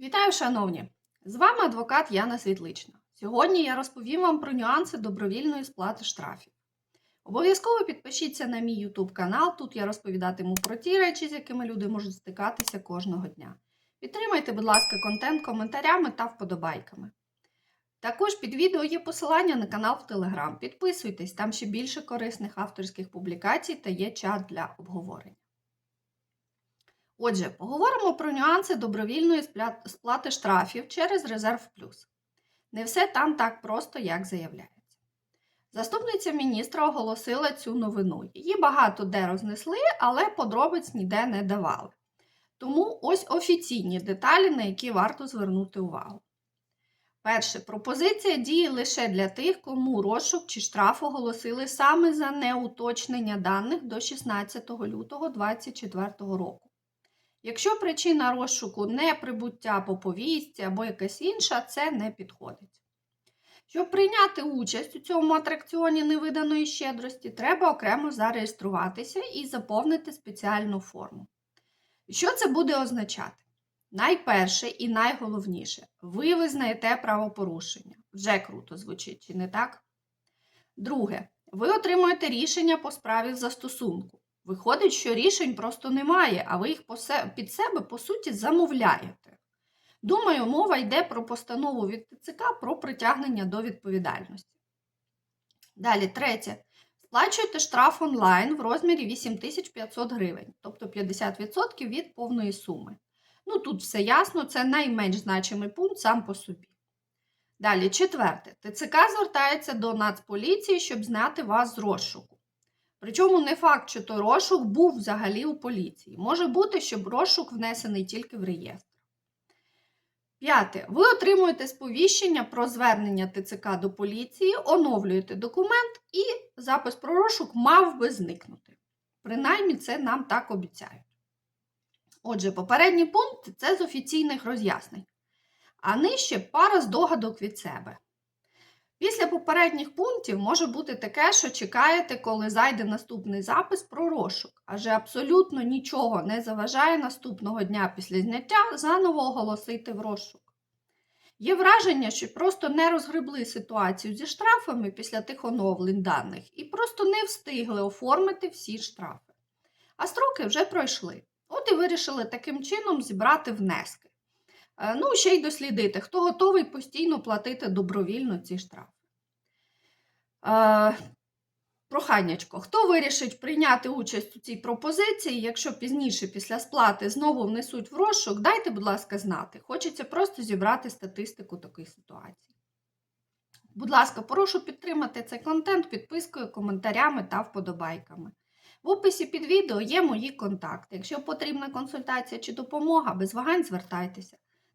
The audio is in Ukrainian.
Вітаю, шановні! З вами адвокат Яна Світлична. Сьогодні я розповім вам про нюанси добровільної сплати штрафів. Обов'язково підпишіться на мій YouTube канал. Тут я розповідатиму про ті речі, з якими люди можуть стикатися кожного дня. Підтримайте, будь ласка, контент коментарями та вподобайками. Також під відео є посилання на канал в Telegram. Підписуйтесь, там ще більше корисних авторських публікацій та є чат для обговорення. Отже, поговоримо про нюанси добровільної сплати штрафів через Резерв Плюс. Не все там так просто, як заявляється. Заступниця міністра оголосила цю новину. Її багато де рознесли, але подробиць ніде не давали. Тому ось офіційні деталі, на які варто звернути увагу. Перше, пропозиція діє лише для тих, кому розшук чи штраф оголосили саме за неуточнення даних до 16 лютого 2024 року. Якщо причина розшуку не прибуття по повістці або якась інша, це не підходить. Щоб прийняти участь у цьому атракціоні невиданої щедрості, треба окремо зареєструватися і заповнити спеціальну форму. Що це буде означати? Найперше і найголовніше, ви визнаєте правопорушення. Вже круто звучить, чи не так? Друге, ви отримуєте рішення по справі в застосунку. Виходить, що рішень просто немає, а ви їх під себе, по суті, замовляєте. Думаю, мова йде про постанову від ТЦК про притягнення до відповідальності. Далі, третє. Сплачуєте штраф онлайн в розмірі 8500 гривень, тобто 50% від повної суми. Ну, тут все ясно, це найменш значимий пункт сам по собі. Далі, четверте. ТЦК звертається до Нацполіції, щоб зняти вас з розшуку. Причому не факт, що той розшук був взагалі у поліції. Може бути, щоб розшук внесений тільки в реєстр. П'яте. Ви отримуєте сповіщення про звернення ТЦК до поліції, оновлюєте документ і запис про розшук мав би зникнути. Принаймні, це нам так обіцяють. Отже, попередній пункт це з офіційних роз'яснень. А нижче пара здогадок від себе. Після попередніх пунктів може бути таке, що чекаєте, коли зайде наступний запис про розшук, адже абсолютно нічого не заважає наступного дня після зняття заново оголосити в розшук. Є враження, що просто не розгребли ситуацію зі штрафами після тих оновлень даних і просто не встигли оформити всі штрафи. А строки вже пройшли. От і вирішили таким чином зібрати внески. Е, Ну, ще й дослідити, хто готовий постійно платити добровільно ці штрафи. Е, Проханнячко, хто вирішить прийняти участь у цій пропозиції, якщо пізніше після сплати знову внесуть в розшук, дайте, будь ласка, знати. Хочеться просто зібрати статистику такої ситуації. Будь ласка, прошу підтримати цей контент підпискою, коментарями та вподобайками. В описі під відео є мої контакти. Якщо потрібна консультація чи допомога, без вагань звертайтеся.